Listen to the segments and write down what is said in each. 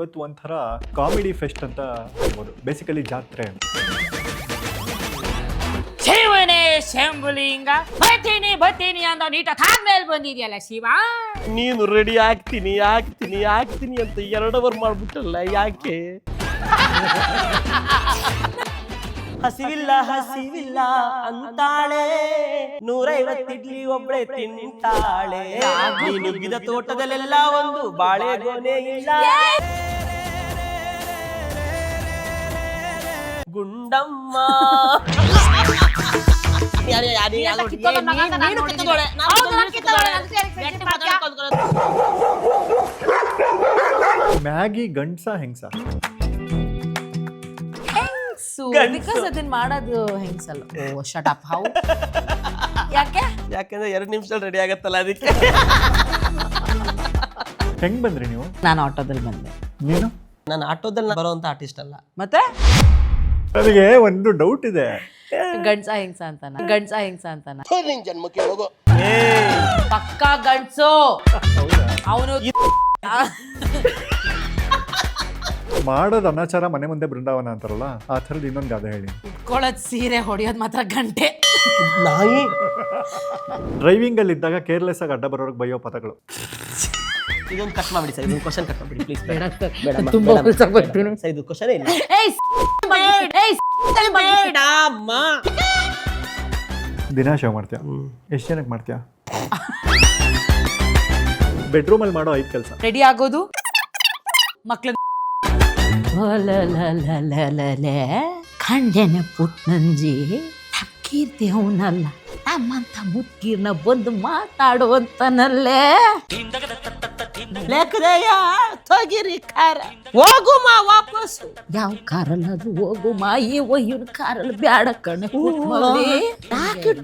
ಇವತ್ತು ಒಂಥರ comedy fest ಅಂತ ಹೇಳ್ಬೋದು. ಬೇಸಿಕಲಿ ಜಾತ್ರೆ ಅಂತ. ಶಿವನೇ ಶಂಭುಲಿಂಗ ಬತ್ತೀನಿ ಬತ್ತೀನಿ ಅಂತ ನೀಟ ಮೇಲೆ ಬಂದಿದ್ಯಲ್ಲ ಶಿವ? ನೀನು ರೆಡಿ ಆಗ್ತೀನಿ ಆಗ್ತೀನಿ ಆಗ್ತೀನಿ ಅಂತ ಎರಡು ಅವರ್ ಮಾಡ್ಬಿಟ್ಟಲ್ಲ ಯಾಕೆ? ಹಸಿವಿಲ್ಲ ಹಸಿವಿಲ್ಲ ಅಂತಾಳೆ. ನೂರೈವತ್ತು ಇಡ್ಲಿ ಒಬ್ಳೆ ತಿಂತಾಳೆ. ನೀನು ಗಿದ ತೋಟದಲ್ಲೆಲ್ಲ ಒಂದು ಬಾಳೆಗೊನೆ ಇಲ್ಲ. ಮಾತಾಡ್ಕೊಂಡು ಮ್ಯಾಗಿ ಗಂಡ್ಸ ಹೆಂಗ್ಸ. ಬಿಕಾಸ್ ಅದನ್ನ ಮಾಡೋದು ಹೆಂಗ್ಸಲ್ಲ. ಓ ಶಟ್ ಅಪ್ ಹೌ ಯಾಕೆ? ಯಾಕಂದ್ರೆ ಎರಡು ನಿಮಿಷದಲ್ಲಿ ರೆಡಿ ಆಗತ್ತಲ್ಲ ಅದಕ್ಕೆ. ಹೆಂಗ್ ಬಂದ್ರಿ ನೀವು? ನಾನು ಆಟೋದಲ್ಲಿ ಬಂದೆ. ನೀನು? ನಾನು ಆಟೋದಲ್ಲಿ ಬರುವಂತ ಆರ್ಟಿಸ್ಟ್ ಅಲ್ಲ. ಮತ್ತೆ? ನನಗೆ ಒಂದು ಡೌಟ್ ಇದೆ. ಗಂಡ್ಸ ಹೆಂಗ್ಸ ಅಂತಾನ? ಗಂಡ್ಸ ಹೆಂಗ್ಸ ಅಂತಾನ? ನಿನ್ ಜನ್ಮಕ್ಕೆ ಹೋಗು. ಪಕ್ಕ ಗಂಡ್ಸು! ಅವನು ಮಾಡೋದು ಅನಾಚಾರ ಮನೆ ಮುಂದೆ ಬೃಂದಾವನ ಅಂತಾರಲ್ಲ ಆ ಥರದ್ದು ಇನ್ನೊಂದು ಗಾದೆ ಹೇಳಿ. ಉಟ್ಕೊಳ್ಳೋದ್ ಸೀರೆ ಹೊಡಿಯೋದ್ ಮಾತ್ರ ಗಂಟೆ. ನಾಯಿ? ಡ್ರೈವಿಂಗ್ ಅಲ್ಲಿ ಇದ್ದಾಗ ಕೇರ್ಲೆಸ್ ಆಗಿ ಅಡ್ಡ ಬರೋರ್ಗೆ ಬೈಯೋ ಪದಗಳು. ಇದೊಂದು ಕಟ್ ಮಾಡಿ ಸರ್ ಇದೊಂದು ಕ್ವಶನ್ ಕಟ್ ಮಾಡಿ ಪ್ಲೀಸ್ ಬೇಡ. ತುಂಬಾ ಉಲ್ಸಕ್ ಬರ್ತೀನಿ. ಸರ್ ಇದು ಕ್ವಶನ್ ಇಲ್ಲ. ಏಯ್ ಏಯ್ ಬೇಡ ಅಮ್ಮ ದಿನ ಶೋ ಮಾಡ್ತೀಯ? ಎಷ್ಟು ಜನಕ್ಕೆ ಮಾಡ್ತೀಯ? ಬೆಡ್ರೂಮಲ್ಲಿ ಮಾಡೋ ಐದು ಕೆಲಸ. ರೆಡಿ ಆಗೋದು? ಮಕ್ಳು ಖಂಡನೆ ಪುಟ್ನಂಜಿ ಕೀರ್ತಿ ಅವನಲ್ಲ ನಮ್ಮಂತ ಮುತ್ಕೀರ್ನ ಬಂದು ಮಾತಾಡುವಂತನಲ್ಲೇ ಲೆಕ್ಕದಯ್ಯ ತಗಿರಿ ಕಾರ ಹೋಗುಮ ವಾಪಸ್ಸು ಯಾವ ಕಾರಲ್ಲ ಅದು ಹೋಗು ಮಾಯಿ ಒಯ್ಯನ್ ಕಾರಲ್ಲಿ ಬ್ಯಾಡ ಕಣೆ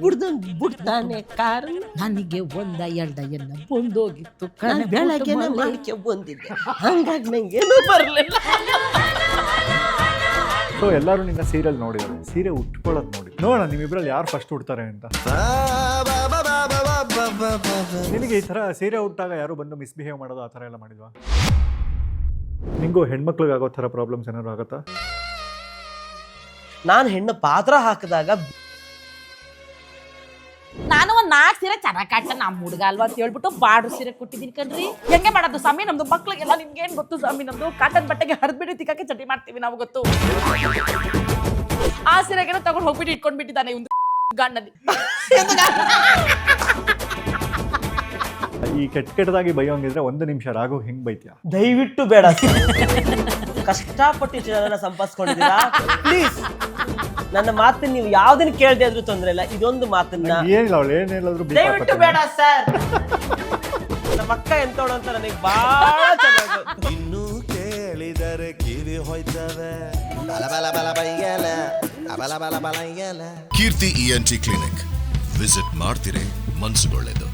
ಬಿಡ್ದಂಗ್ ಬಿಡ್ತಾನೆ ಕಾರ್ ನನಗೆ ಒಂದ ಎರಡ ಎಲ್ಲ ಬಂದೋಗಿತ್ತು ಕಣೆ ಬೆಳಗ್ಗೆ. ಮಾಡ್ಕೆ ಬಂದಿದ್ದೆ. ಹಂಗಾಗಿ ನಂಗೆ ಏನೂ ಬರಲಿಲ್ಲ. ಸೊ ಎಲ್ಲರೂ ನಿನ್ನ ಸೀರಿಯಲ್ ನೋಡಿದ್ದಾರೆ ಸೀರೆ ಉಟ್ಕೊಳ್ಳೋದು ನೋಡಿ. ನೋಡೋಣ ನಿಮ್ಮಿಬ್ರಲ್ಲಿ ಯಾರು ಫಸ್ಟ್ ಉಡ್ತಾರೆ ಅಂತ. ನಿನಗೆ ಈ ಥರ ಸೀರೆ ಉಟ್ಟಾಗ ಯಾರು ಬಂದು ಮಿಸ್ಬಿಹೇವ್ ಮಾಡೋದು ಆ ಥರ ಎಲ್ಲ ಮಾಡಿದ್ವಾ? ನಿಂಗೂ ಹೆಣ್ಮಕ್ಳಿಗೆ ಆಗೋ ಥರ ಪ್ರಾಬ್ಲಮ್ಸ್ ಏನಾದ್ರು ಆಗುತ್ತಾ? ನಾನು ಹೆಣ್ಣು ಪಾತ್ರ ಹಾಕಿದಾಗ ನಾನು ಒಂದ್ ನಾಲ್ಕು ಸೀರೆ ಚೆನ್ನಾಗಿ ಕಾಟ ನಮ್ಮ ಹುಡುಗ ಅಲ್ವಾ ಅಂತ ಹೇಳ್ಬಿಟ್ಟು ಬಾಡ್ರು ಸೀರೆ ಕೊಟ್ಟಿದ್ದೀನಿ ಕಣ್ರಿ. ಹೆಂಗೆ ಮಾಡೋದು ಸ್ವಾಮಿ? ನಮ್ದು ಮಕ್ಳಿಗೆಲ್ಲ ನಿಮ್ಗೆ ಏನು ಗೊತ್ತು ಸ್ವಾಮಿ? ನಮ್ದು ಕಾಟನ್ ಬಟ್ಟೆಗೆ ಹರಿದ್ಬಿಡಿ ತಿಕ್ಕಕ್ಕೆ ಚಟಿ ಮಾಡ್ತೀವಿ ನಾವು ಗೊತ್ತು. ಆ ಸೀರೆಗೆಲ್ಲ ತಗೊಂಡು ಹೋಗ್ಬಿಟ್ಟು ಇಟ್ಕೊಂಡ್ಬಿಟ್ಟಿದ್ದಾನೆ ಒಂದು ಗಂಡಲ್ಲಿ. ಈ ಕೆಟ್ಟ ಕೆಟ್ಟದಾಗಿ ಬೈಯೋಂಗಿದ್ರೆ ಒಂದು ನಿಮಿಷ ರಾಘು ಹೆಂಗ್ ಬೈತೀಯ? ದಯವಿಟ್ಟು ಬೇಡ. ಕಷ್ಟಪಟ್ಟು ಜನ ಜನನ ಸಂಪಾದಿಸ್ಕೊಂಡಿದ್ದೀರಾ? ಪ್ಲೀಸ್ ನನ್ನ ಮಾತನ್ನ ನೀವು ಯಾವ್ದನ್ನ ಕೇಳದೆ ಆದ್ರೂ ತೊಂದ್ರೆ ಇಲ್ಲ. ಇದೊಂದು ಮಾತನ್ನ. ಏನಿಲ್ಲ ಅವಳು ದಯವಿಟ್ಟು ಬೇಡ ಸರ್ ನಮ್ಮ ಅಕ್ಕ ಎಂತೋಳು ಅಂತ ನನಗೆ ಬಹಳ ಚೆನ್ನಾಗಿ. ಇನ್ನು ಕೇಳಿದರೆ ಕಿವಿ ಹೋಯ್ತವೆ. ಬಲ ಬಲ ಬಲ ಬೈಯಲ. ಬಲ ಬಲ ಬಲ ಬಲ ಕೀರ್ತಿ ಇಎನ್ಟಿ ಕ್ಲಿನಿಕ್. ವಿಸಿಟ್ ಮಾಡ್ತೀರಿ ಮನ್ಸುಗೊಳ್ಳೆದು.